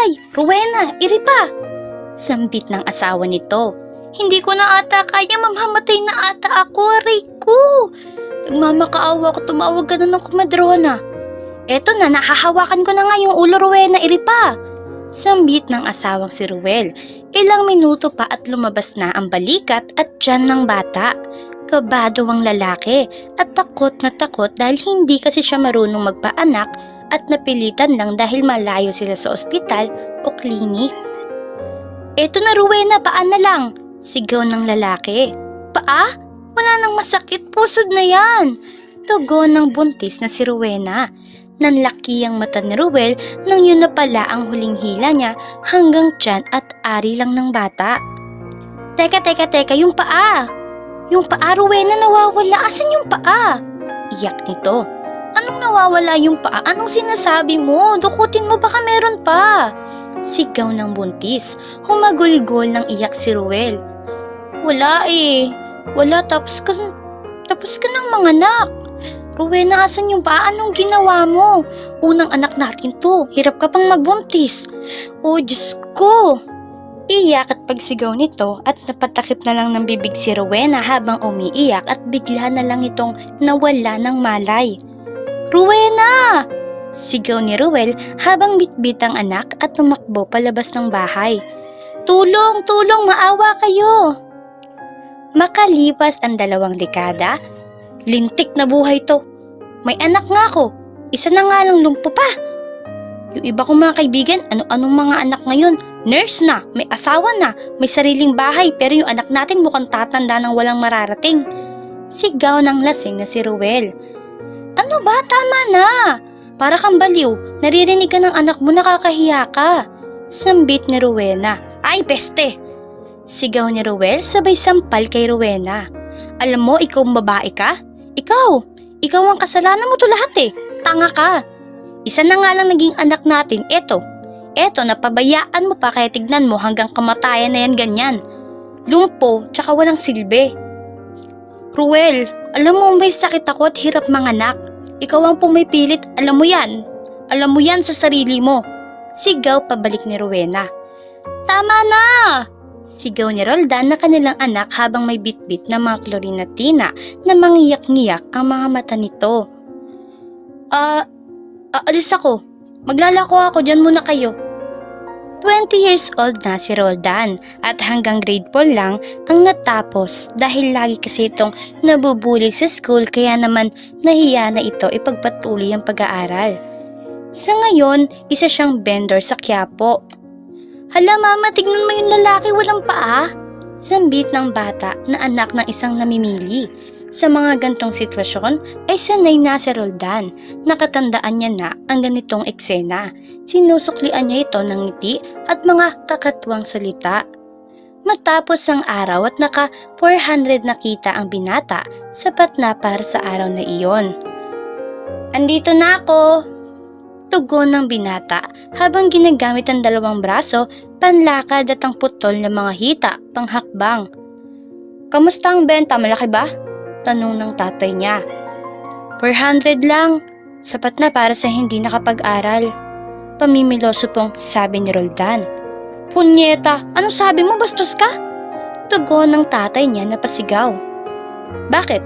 Aray! Rowena, iri pa! Sambit ng asawa nito. Hindi ko na ata kaya mamamatay na ata ako, aray ko! Nagmamakaawa ko, tumawag ka na ng kumadrona. Eto na, nahahawakan ko na nga yung ulo, Rowena, iri pa! Sambit ng asawang si Ruel. Ilang minuto pa at lumabas na ang balikat at tiyan ng bata. Kabado ang lalaki at takot na takot dahil hindi kasi siya marunong magpaanak at napilitan lang dahil malayo sila sa ospital o klinik. Eto na Rowena, paan na lang, sigaw ng lalaki. Paa? Wala nang masakit, pusod na yan. Tugon ng buntis na si Rowena. Nanlaki ang mata ni Ruel nang yun na pala ang huling hila niya hanggang tiyan at ari lang ng bata. Teka, teka, teka, yung paa! Yung paa, Rowena, nawawala. Asan yung paa? Iyak nito. Anong nawawala yung paa? Anong sinasabi mo? Dukutin mo baka meron pa. Sigaw ng buntis. Humagulgol ng iyak si Ruel. Wala eh. Wala tapos ka, tapos ka ng mga anak. Rowena, asan yung paa? Anong ginawa mo? Unang anak natin to. Hirap ka pang magbuntis. Oh, Diyos ko. Iyak at pagsigaw nito at napatakip na lang ng bibig si Rowena habang umiiyak at bigla na lang itong nawala ng malay. Rowena! Sigaw ni Ruel habang bitbit ang anak at tumakbo palabas ng bahay. Tulong! Tulong! Maawa kayo! Makalipas ang dalawang dekada, lintik na buhay to. May anak nga ako. Isa na nga lang lumpo pa. Yung iba kong mga kaibigan, ano-anong mga anak ngayon? Nurse na, may asawa na, may sariling bahay pero yung anak natin mukhang tatanda ng walang mararating. Sigaw ng lasing na si Ruel. Ano ba? Tama na! Para kang baliw, naririnig ka ng anak mo nakakahiya ka. Sambit ni Rowena. Ay, peste! Sigaw ni Ruel sabay sampal kay Rowena. Alam mo, ikaw babae ka? Ikaw! Ikaw ang kasalanan mo to lahat eh. Tanga ka. Isa na nga lang naging anak natin, eto. Eto, napabayaan mo pa kaya tignan mo hanggang kamatayan na yan ganyan. Lumpo, tsaka walang silbi. Ruel, alam mo may sakit ako at hirap manganak. Ikaw ang pumipilit, alam mo yan. Alam mo yan sa sarili mo. Sigaw pabalik ni Rowena. Tama na! Sigaw ni Roldan na kanilang anak habang may bitbit na mga klorinatina na mangiyak-ngiyak ang mga mata nito. Ah, aalis ako. Maglalako ako, dyan muna kayo. 20 years old na si Roldan at hanggang grade 4 lang ang natapos dahil lagi kasi itong nabubuli sa school kaya naman nahiya na ito ipagpatuloy ang pag-aaral. Sa ngayon, isa siyang vendor sa Quiapo. Hala mama, tignan mo yung lalaki walang paa. Sambit ng bata na anak ng isang namimili. Sa mga gantong sitwasyon ay sanay na si Roldan. Nakatandaan niya na ang ganitong eksena. Sinusuklian niya ito ng ngiti at mga kakatuwang salita. Matapos ang araw at naka 400 na kita ang binata, sapat na para sa araw na iyon. Andito na ako! Tugon ng binata habang ginagamit ang dalawang braso, panlakad at ang putol ng mga hita, panghakbang. Kamusta ang benta? Malaki ba? Tanong ng tatay niya. 400 lang. Sapat na para sa hindi nakapag-aral. Pamimiloso pong sabi ni Roldan. Punyeta, anong sabi mo? Bastos ka? Tugon ng tatay niya na pasigaw. Bakit?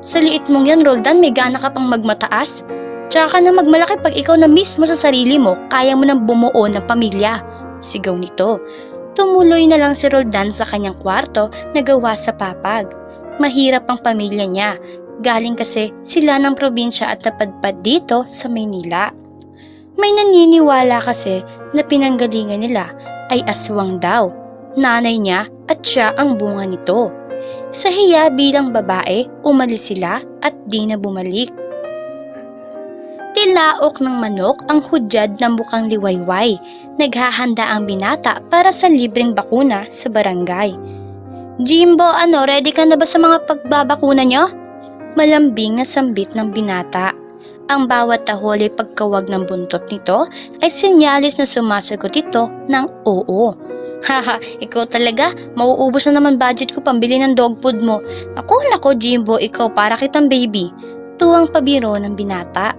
Sa liit mong yan, Roldan, may gana ka pang magmataas? Tsaka ka na magmalaki pag ikaw na mismo sa sarili mo, kaya mo nang bumuo ng pamilya. Sigaw nito. Tumuloy na lang si Roldan sa kanyang kwarto na gawa sa papag. Mahirap ang pamilya niya. Galing kasi sila ng probinsya at napadpad dito sa Maynila. May naniniwala kasi na pinanggalingan nila ay aswang daw. Nanay niya at siya ang bunga nito. Sa hiya bilang babae, umalis sila at di na bumalik. Tilaok ng manok ang hudyad ng bukang liwayway. naghahanda ang binata para sa libreng bakuna sa barangay. Jimbo, ano, ready ka na ba sa mga pagbabakuna nyo? Malambing na sambit ng binata. Ang bawat tahol ay pagkawag ng buntot nito ay sinyalis na sumasagot ito ng oo. Haha, ikaw talaga, mauubos na naman budget ko pambili ng dog food mo. Ako, nako Jimbo, ikaw para kitang baby. Tuwang pabiro ng binata.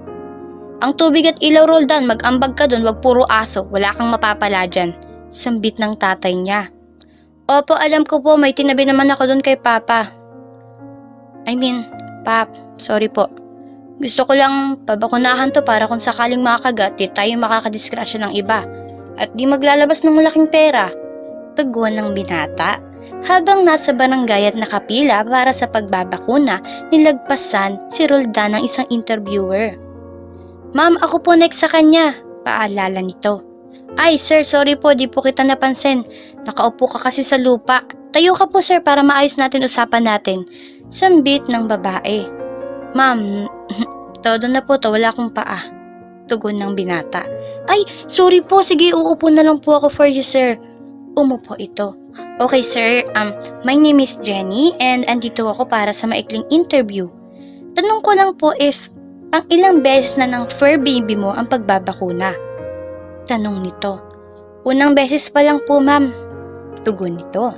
Ang tubig at ilaw Roldan, mag-ambag ka dun, wag puro aso, wala kang mapapala dyan. Sambit ng tatay niya. Opo, alam ko po, may tinabi naman ako dun kay Papa. I mean, Pap, sorry po. Gusto ko lang pabakunahan to para kung sakaling makakagat, di tayo makakadiskrasya ng iba. At di maglalabas ng malaking pera. Tugon ng binata. Habang nasa barangay at nakapila para sa pagbabakuna, nilagpasan si Roldan ng isang interviewer. Ma'am, ako po next sa kanya, paalala nito. Ay, sir, sorry po, di po kita napansin. Nakaupo ka kasi sa lupa. Tayo ka po, sir, para maayos natin usapan natin. Sambit ng babae. Ma'am, todo na po to, wala akong paa. Tugon ng binata. Ay, sorry po, sige, uupo na lang po ako for you, sir. Umupo ito. Okay, sir, um, my name is Jenny and andito ako para sa maikling interview. Tanong ko lang po if pang ilang beses na ng fur baby mo ang pagbabakuna? Tanong nito. Unang beses pa lang po, ma'am. Tugon nito.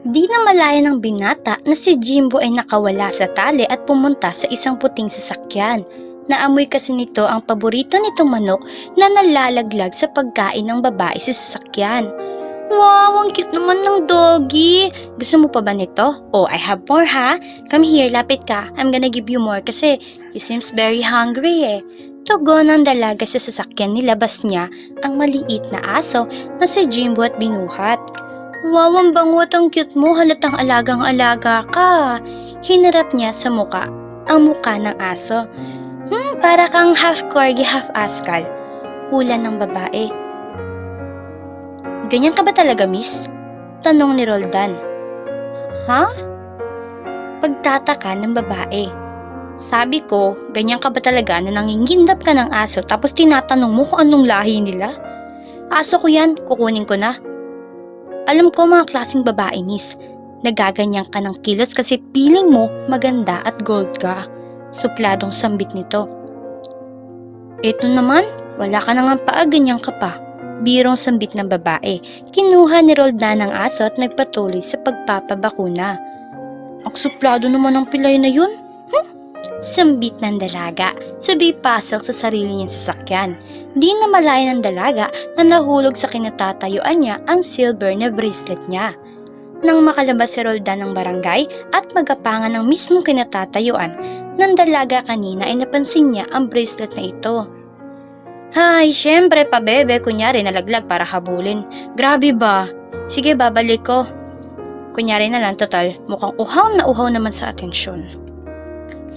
Di na malaya ng binata na si Jimbo ay nakawala sa tali at pumunta sa isang puting sasakyan. Naamoy kasi nito ang paborito nitong manok na nalalaglag sa pagkain ng babae sa sasakyan. Wow, ang cute naman ng doggy. Gusto mo pa ba nito? Oh, I have more ha. Come here, lapit ka. I'm gonna give you more kasi you seems very hungry eh. Tugon ng dalaga sa sasakyan nilabas niya ang maliit na aso na si Jimbo at binuhat. Wow, ang bango ang cute mo. Halatang alagang-alaga ka. Hinarap niya sa muka ang muka ng aso. Hmm, para kang half corgi, half askal. Hula ng babae. Ganyan ka ba talaga, miss? Tanong ni Roldan. Ha? Pagtataka ng babae. Sabi ko, ganyan ka ba talaga na nangingindap ka ng aso tapos tinatanong mo kung anong lahi nila? Aso ko yan, kukunin ko na. Alam ko mga klaseng babae, miss. Nagaganyan ka ng kilos kasi piling mo maganda at gold ka. Supladong sambit nito. Ito naman, wala ka nang paa, ganyan ka pa. Birong sambit ng babae. Kinuha ni Roldan ang aso at nagpatuloy sa pagpapabakuna. Ang suplado naman ng pilay na yun. Hmm? Sambit ng dalaga. Sabi pasok sa sarili niyang sasakyan. Di na malaya ng dalaga na nahulog sa kinatatayuan niya ang silver na bracelet niya. Nang makalabas si Roldan ng barangay at magapangan ng mismong kinatatayuan ng dalaga kanina ay napansin niya ang bracelet na ito. Hay, syempre pa bebe, kunyari nalaglag para habulin. Grabe ba? Sige, babalik ko. Kunyari na lang, total, mukhang uhaw na uhaw naman sa atensyon.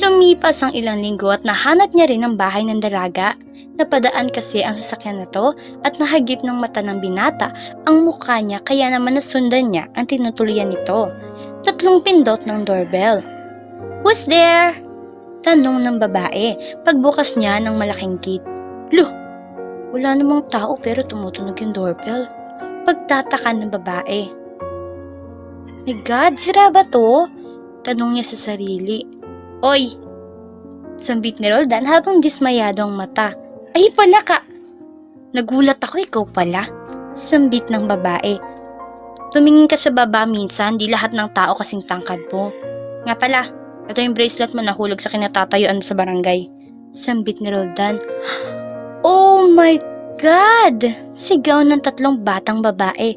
Lumipas ang ilang linggo at nahanap niya rin ang bahay ng dalaga. Napadaan kasi ang sasakyan na to at nahagip ng mata ng binata ang mukha niya kaya naman nasundan niya ang tinutuloyan nito. Tatlong pindot ng doorbell. Who's there? Tanong ng babae pagbukas niya ng malaking gate. Lo, wala namang tao pero tumutunog yung doorbell. Pagtataka ng babae. My God, sira ba to? Tanong niya sa sarili. Oy! Sambit ni Roldan habang dismayado ang mata. Ay pala ka! Nagulat ako, ikaw pala. Sambit ng babae. Tumingin ka sa baba minsan, di lahat ng tao kasing tangkad mo. Nga pala, ito yung bracelet mo nahulog sa kinatatayuan sa barangay. Sambit ni Roldan. Oh my God! Sigaw ng tatlong batang babae.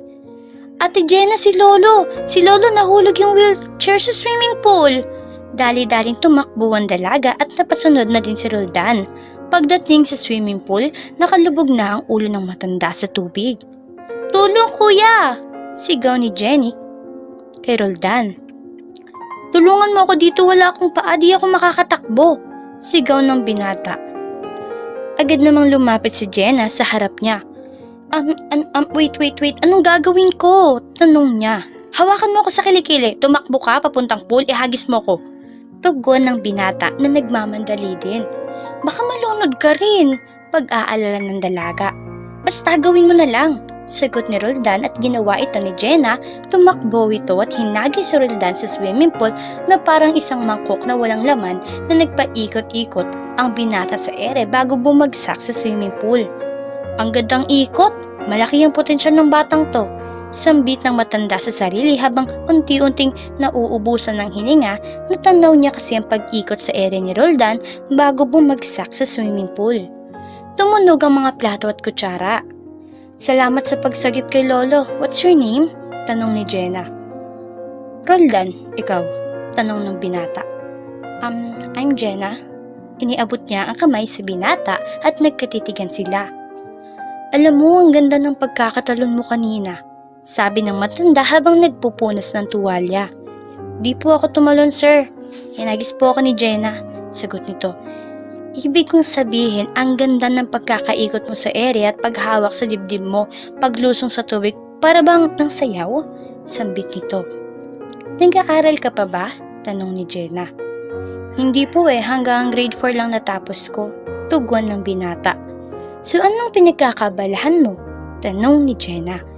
Ate Jenna, si Lolo! Si Lolo nahulog yung wheelchair sa swimming pool! Dali-daling tumakbo ang dalaga at napasunod na din si Roldan. Pagdating sa swimming pool, nakalubog na ang ulo ng matanda sa tubig. Tulong kuya! Sigaw ni Jenny kay Roldan. Tulungan mo ako dito, wala akong paa, di ako makakatakbo. Sigaw ng binata. Agad namang lumapit si Jenna sa harap niya. Um, um, um, wait, wait, wait, anong gagawin ko? Tanong niya. Hawakan mo ako sa kilikili, tumakbo ka papuntang pool, ihagis mo ko. Tugon ng binata na nagmamandali din. Baka malunod ka rin, pag-aalala ng dalaga. Basta gawin mo na lang. Sagot ni Roldan at ginawa ito ni Jenna, tumakbo ito at hinagi si Roldan sa swimming pool na parang isang mangkok na walang laman na nagpaikot-ikot ang binata sa ere bago bumagsak sa swimming pool. Ang gandang ikot, malaki ang potensyal ng batang to. Sambit ng matanda sa sarili habang unti-unting nauubusan ng hininga, natanaw niya kasi ang pag-ikot sa ere ni Roldan bago bumagsak sa swimming pool. Tumunog ang mga plato at kutsara. Salamat sa pagsagip kay Lolo. What's your name? Tanong ni Jenna. Roldan, ikaw? Tanong ng binata. Um, I'm Jenna. Iniabot niya ang kamay sa binata at nagkatitigan sila. Alam mo, ang ganda ng pagkakatalon mo kanina. Sabi ng matanda habang nagpupunas ng tuwalya. Di po ako tumalon, sir. Hinagis po ako ni Jenna. Sagot nito. Ibig kong sabihin, ang ganda ng pagkakaikot mo sa ere at paghawak sa dibdib mo, paglusong sa tubig, para bang nang sayaw? Sambit nito. Nag-aaral ka pa ba? Tanong ni Jenna. Hindi po eh, hanggang grade 4 lang natapos ko. Tugon ng binata. So anong pinagkakabalahan mo? Tanong ni Jenna.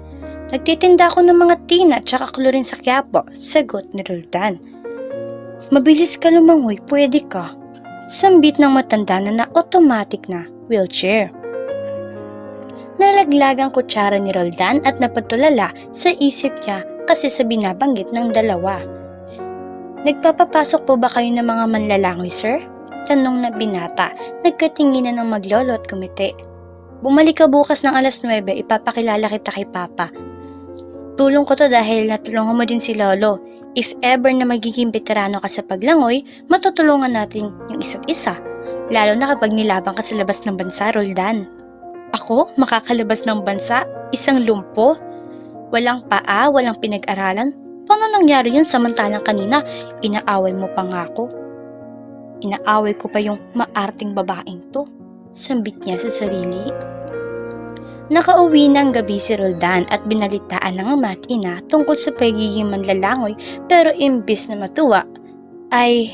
Nagtitinda ako ng mga tina at saka klorin sa Quiapo, sagot ni Roldan. Mabilis ka lumangoy, pwede ka. Sambit ng matanda na na-automatic na wheelchair. Nalaglag ang kutsara ni Roldan at napatulala sa isip niya kasi sa binabanggit ng dalawa. Nagpapapasok po ba kayo ng mga manlalangoy, sir? Tanong na binata, nagkatinginan ng maglolo at kumite. Bumalik ka bukas ng alas 9, ipapakilala kita kay Papa. Tulong ko to dahil natulungan mo din si Lolo. If ever na magiging veterano ka sa paglangoy, matutulungan natin yung isa't isa. Lalo na kapag nilabang ka sa labas ng bansa, Roldan. Ako, makakalabas ng bansa? Isang lumpo? Walang paa, walang pinag-aralan? Paano nangyari yun samantalang kanina, inaaway mo pa nga ako? Inaaway ko pa yung maarting babaeng to. Sambit niya sa sarili. Nakauwi ng gabi si Roldan at binalitaan ng ama ina tungkol sa pagiging manlalangoy pero imbis na matuwa ay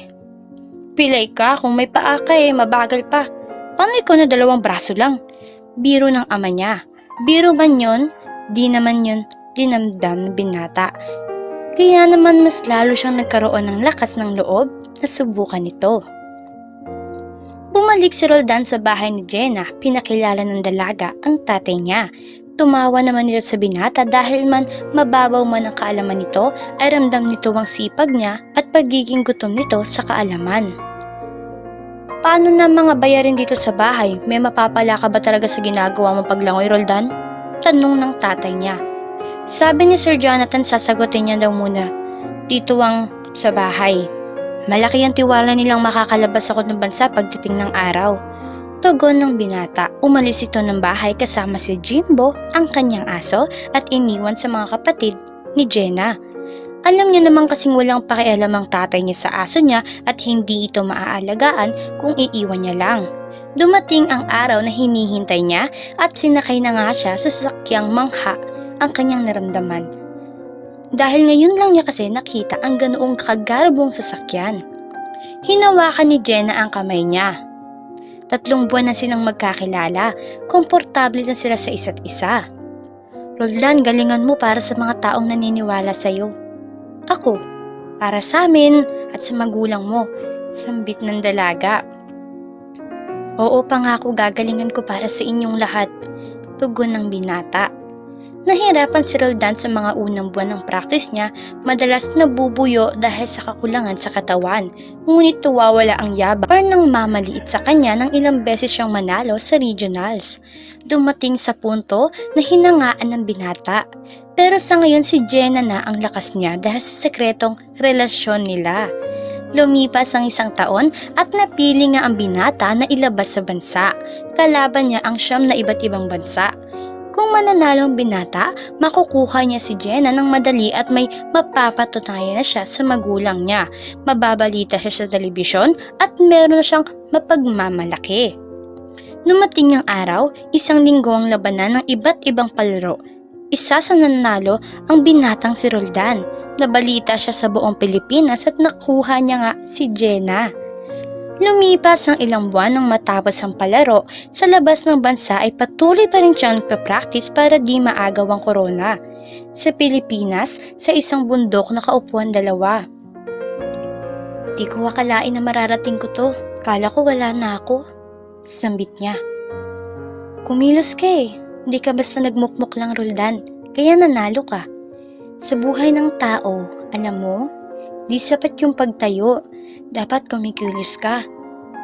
pilay ka kung may paa ka eh, mabagal pa. Paano ikaw na dalawang braso lang? Biro ng ama niya. Biro man yon, di naman yon dinamdam ng binata. Kaya naman mas lalo siyang nagkaroon ng lakas ng loob na subukan ito. Bumalik si Roldan sa bahay ni Jenna, pinakilala ng dalaga ang tatay niya. Tumawa naman nito sa binata dahil man mababaw man ang kaalaman nito ay ramdam nito ang sipag niya at pagiging gutom nito sa kaalaman. Paano na mga bayarin dito sa bahay? May mapapala ka ba talaga sa ginagawa mong paglangoy, Roldan? Tanong ng tatay niya. Sabi ni Sir Jonathan sasagutin niya daw muna. Dito ang sa bahay. Malaki ang tiwala nilang makakalabas ako ng bansa pagdating ng araw. Tugon ng binata, umalis ito ng bahay kasama si Jimbo, ang kanyang aso, at iniwan sa mga kapatid ni Jenna. Alam niya naman kasing walang pakialam ang tatay niya sa aso niya at hindi ito maaalagaan kung iiwan niya lang. Dumating ang araw na hinihintay niya at sinakay na nga siya sa sasakyang mangha ang kanyang naramdaman. Dahil ngayon lang niya kasi nakita ang ganoong kagarbong sasakyan. Hinawakan ni Jenna ang kamay niya. Tatlong buwan na silang magkakilala, komportable na sila sa isa't isa. Roldan, galingan mo para sa mga taong naniniwala sa'yo. Ako, para sa amin at sa magulang mo, sambit ng dalaga. Oo, pangako gagalingan ko para sa inyong lahat, tugon ng binata. Nahirapan si Roldan sa mga unang buwan ng practice niya, madalas nabubuyo dahil sa kakulangan sa katawan. Ngunit tuwawala ang yaba or nang mamaliit sa kanya nang ilang beses siyang manalo sa regionals. Dumating sa punto na hinangaan ng binata. Pero sa ngayon si Jenna na ang lakas niya dahil sa sekretong relasyon nila. Lumipas ang isang taon at napili nga ang binata na ilabas sa bansa. Kalaban niya ang siyam na iba't ibang bansa. Kung mananalo ang binata, makukuha niya si Jenna ng madali at may mapapatunayan na siya sa magulang niya. Mababalita siya sa telebisyon at meron na siyang mapagmamalaki. Numating ang araw, isang linggo ang labanan ng iba't ibang palaro. Isa sa nanalo ang binatang si Roldan. Nabalita siya sa buong Pilipinas at nakuha niya nga si Jenna. Lumipas ang ilang buwan nang matapos ang palaro, sa labas ng bansa ay patuloy pa rin siyang nagpa-practice para di maagaw ang corona. Sa Pilipinas, sa isang bundok nakaupuan dalawa. Di ko akalain na mararating ko to. Kala ko wala na ako. Sambit niya. Kumilos ka eh. Hindi ka basta nagmukmuk lang, Roldan. Kaya nanalo ka. Sa buhay ng tao, alam mo, di sapat yung pagtayo. Dapat kumikilos ka.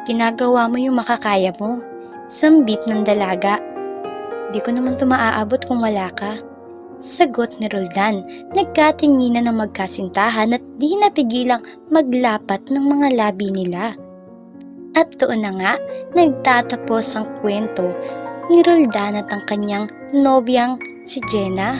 Ginagawa mo yung makakaya mo. Sambit ng dalaga. Di ko naman to maaabot kung wala ka. Sagot ni Roldan, nagkatinginan ng magkasintahan at di napigilang maglapat ng mga labi nila. At doon na nga, nagtatapos ang kwento ni Roldan at ang kanyang nobyang si Jenna.